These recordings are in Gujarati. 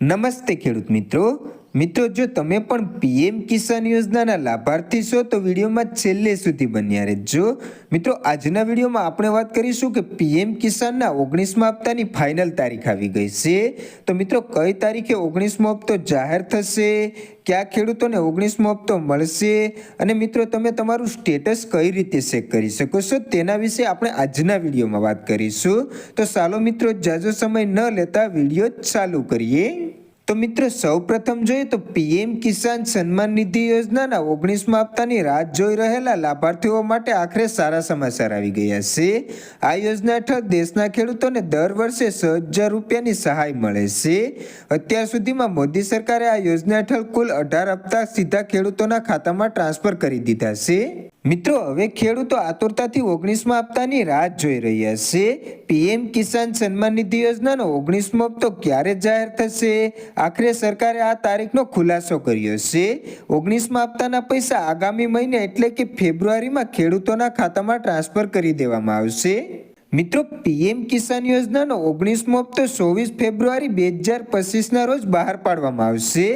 નમસ્તે ખેડૂત મિત્રો. મિત્રો, જો તમે પણ પીએમ કિસાન યોજનાના લાભાર્થી છો, તો વિડીયોમાં છેલ્લે સુધી બન્યા રહેજો. મિત્રો, આજના વિડીયોમાં આપણે વાત કરીશું કે પીએમ કિસાનના ઓગણીસમા હપ્તાની ફાઇનલ તારીખ આવી ગઈ છે. તો મિત્રો, કઈ તારીખે ઓગણીસમો હપ્તો જાહેર થશે? કયા ખેડૂતોને ઓગણીસમો હપ્તો મળશે? અને મિત્રો, તમે તમારું સ્ટેટસ કઈ રીતે ચેક કરી શકો છો, તેના વિશે આપણે આજના વિડીયોમાં વાત કરીશું. તો ચાલો મિત્રો, જાજો સમય ન લેતા વીડિયો ચાલુ કરીએ. તો મિત્રો, સૌપ્રથમ જોઈએ તો પીએમ કિસાન સન્માન નિધિ યોજનાના ઓગણીસમા હપ્તાની રાહ જોઈ રહેલા લાભાર્થીઓ માટે આખરે સારા સમાચાર આવી ગયા છે. આ યોજના હેઠળ દેશના ખેડૂતોને દર વર્ષે છ હજાર રૂપિયાની સહાય મળે છે. અત્યાર સુધીમાં મોદી સરકારે આ યોજના હેઠળ કુલ અઢાર હપ્તા સીધા ખેડૂતોના ખાતામાં ટ્રાન્સફર કરી દીધા છે. મિત્રો, હવે ખેડૂતો આતુરતાથી ઓગણીસમાં હપ્તાની રાહ જોઈ રહ્યા છે. પીએમ કિસાન સન્માન નિધિ યોજનાનો ઓગણીસમો હપ્તો ક્યારે જાહેર થશે? આખરે સરકારે આ તારીખનો ખુલાસો કર્યો છે. ઓગણીસમા હપ્તાના પૈસા આગામી મહિને એટલે કે ફેબ્રુઆરીમાં ખેડૂતોના ખાતામાં ટ્રાન્સફર કરી દેવામાં આવશે. મિત્રો, પીએમ કિસાન યોજનાનો ઓગણીસમો હપ્તો ચોવીસ ફેબ્રુઆરી બે હજાર પચીસના રોજ બહાર પાડવામાં આવશે.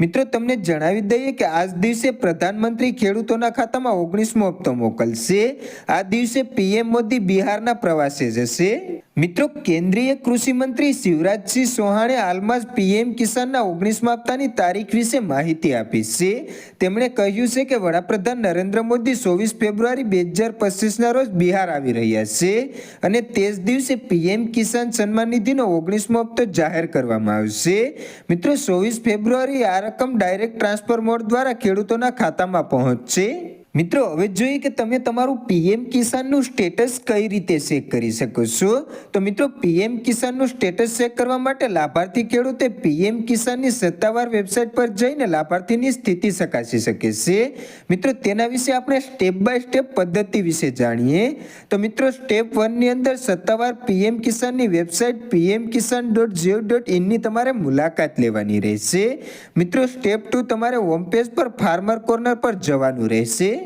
મિત્રો, તમને જણાવી દઈએ કે આજ દિવસે પ્રધાનમંત્રી ખેડૂતોના ખાતામાં ઓગણીસમો હપ્તો મોકલશે. આ દિવસે પીએમ મોદી બિહારના પ્રવાસે જશે. મિત્રો, કેન્દ્રીય કૃષિ મંત્રી શિવરાજસિંહ ચૌહાણે હાલમાં જ પીએમ કિસાનના ઓગણીસમા હપ્તાની તારીખ વિશે માહિતી આપી છે. તેમણે કહ્યું છે કે વડાપ્રધાન નરેન્દ્ર મોદી ચોવીસ ફેબ્રુઆરી બે હજાર પચીસના રોજ બિહાર આવી રહ્યા છે અને તે જ દિવસે પીએમ કિસાન સન્માન નિધિનો ઓગણીસમો હપ્તો જાહેર કરવામાં આવશે. મિત્રો, ચોવીસ ફેબ્રુઆરી આ રકમ ડાયરેક્ટ ટ્રાન્સફર મોડ દ્વારા ખેડૂતોના ખાતામાં પહોંચશે. મિત્રો, હવે જોઈએ કે તમે તમારું પીએમ કિસાનનું સ્ટેટસ કઈ રીતે ચેક કરી શકો છો? તો મિત્રો, પીએમ કિસાનનું સ્ટેટસ ચેક કરવા માટે લાભાર્થી ખેડૂતે પીએમ કિસાનની સત્તાવાર વેબસાઇટ પર જઈને લાભાર્થીની સ્થિતિ ચકાસી શકે છે. મિત્રો, તેના વિશે આપણે સ્ટેપ બાય સ્ટેપ પદ્ધતિ વિશે જાણીએ. તો મિત્રો, સ્ટેપ વનની અંદર સત્તાવાર PM કિસાનની website PM Kisan dot G O dot ઇનની તમારે મુલાકાત લેવાની રહેશે. મિત્રો, સ્ટેપ ટુ તમારે હોમ પેજ પર, ફાર્મર કોર્નર પર જવાનું રહેશે.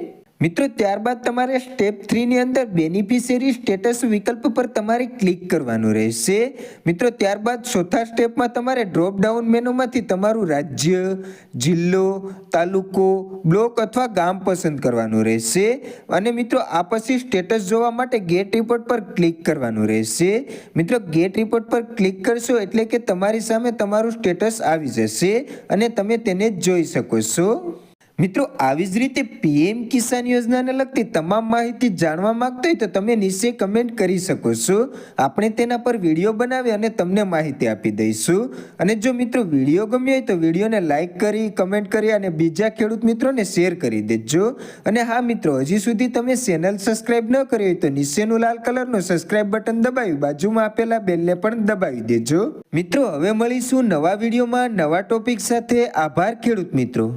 મિત્રો, ત્યારબાદ તમારે સ્ટેપ થ્રીની અંદર બેનિફિશિયરી સ્ટેટસ વિકલ્પ પર તમારે ક્લિક કરવાનું રહેશે. મિત્રો, ત્યારબાદ ચોથા સ્ટેપમાં તમારે ડ્રોપ ડાઉન મેનુમાંથી તમારું રાજ્ય, જિલ્લો, તાલુકો બ્લોક અથવા ગામ પસંદ કરવાનું રહેશે. અને મિત્રો, આ પછી સ્ટેટસ જોવા માટે ગેટ રિપોર્ટ પર ક્લિક કરવાનું રહેશે. મિત્રો ગેટ રિપોર્ટ પર ક્લિક કરશો એટલે કે તમારી સામે તમારું સ્ટેટસ આવી જશે અને તમે તેને જોઈ શકો છો. મિત્રો, આવી જ રીતે પીએમ કિસાન યોજનાને લગતી તમામ માહિતી જાણવા માંગતો હોય તો તમે નીચે કમેન્ટ કરી શકો છો. આપણે તેના પર વીડિયો બનાવી અને તમને માહિતી આપી દઈશું. અને જો મિત્રો વીડિયો ગમ્યો હોય તો વિડીયોને લાઇક કરી કમેન્ટ કરી અને બીજા ખેડૂત મિત્રોને શેર કરી દેજો. અને હા મિત્રો, હજી સુધી તમે ચેનલ સબસ્ક્રાઈબ ન કરી હોય તો નીચેનું લાલ કલરનું સબસ્ક્રાઈબ બટન દબાવી, બાજુમાં આપેલા બેલને પણ દબાવી દેજો. મિત્રો, હવે મળીશું નવા વિડીયોમાં નવા ટોપિક સાથે. આભાર ખેડૂત મિત્રો.